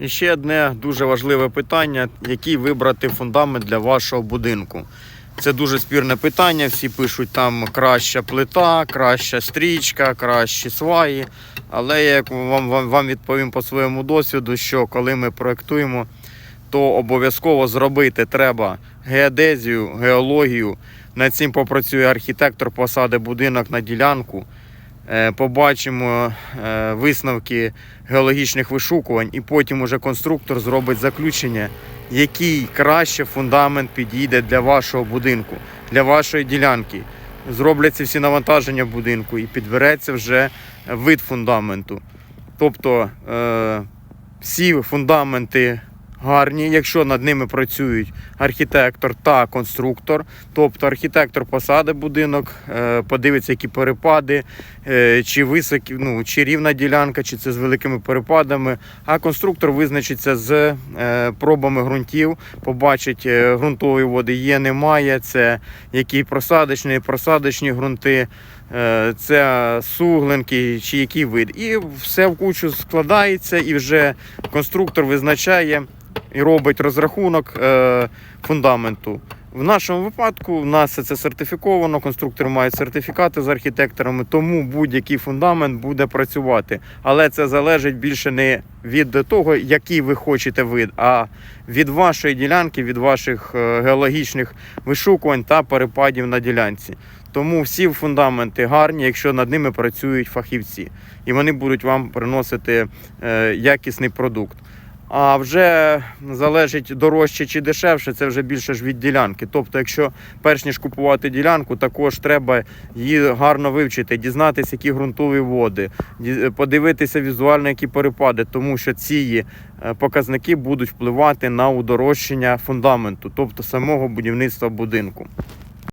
І ще одне дуже важливе питання: який вибрати фундамент для вашого будинку. Це дуже спірне питання. Всі пишуть там краща плита, краща стрічка, кращі сваї. Але я вам, вам, вам відповім по своєму досвіду, що коли ми проектуємо, то обов'язково зробити треба геодезію, геологію. Над цим попрацює архітектор, посаде будинок на ділянку. Е, Побачимо е, висновки геологічних вишукувань, і потім уже конструктор зробить заключення, який краще фундамент підійде для вашого будинку, для вашої ділянки. Зробляться всі навантаження будинку і підбереться вже вид фундаменту. Тобто е, всі фундаменти гарні, якщо над ними працюють архітектор та конструктор. Тобто архітектор посаде будинок, е, подивиться, які перепади, е, чи високі, ну, чи рівна ділянка, чи це з великими перепадами. А конструктор визначиться з е, пробами ґрунтів, побачить ґрунтової води є, немає, це які просадочні, просадочні ґрунти. Це суглинки чи який вид. І все в кучу складається, і вже конструктор визначає і робить розрахунок е, фундаменту. В нашому випадку в нас це сертифіковано, конструктори мають сертифікати з архітекторами, тому будь-який фундамент буде працювати. Але це залежить більше не від того, який ви хочете вид, а від вашої ділянки, від ваших е, геологічних вишукувань та перепадів на ділянці. Тому всі фундаменти гарні, якщо над ними працюють фахівці, і вони будуть вам приносити е, якісний продукт. А вже залежить дорожче чи дешевше, це вже більше ж від ділянки. Тобто, якщо перш ніж купувати ділянку, також треба її гарно вивчити, дізнатися, які ґрунтові води, подивитися візуально, які перепади, тому що ці е, показники будуть впливати на удорожчання фундаменту, тобто самого будівництва будинку.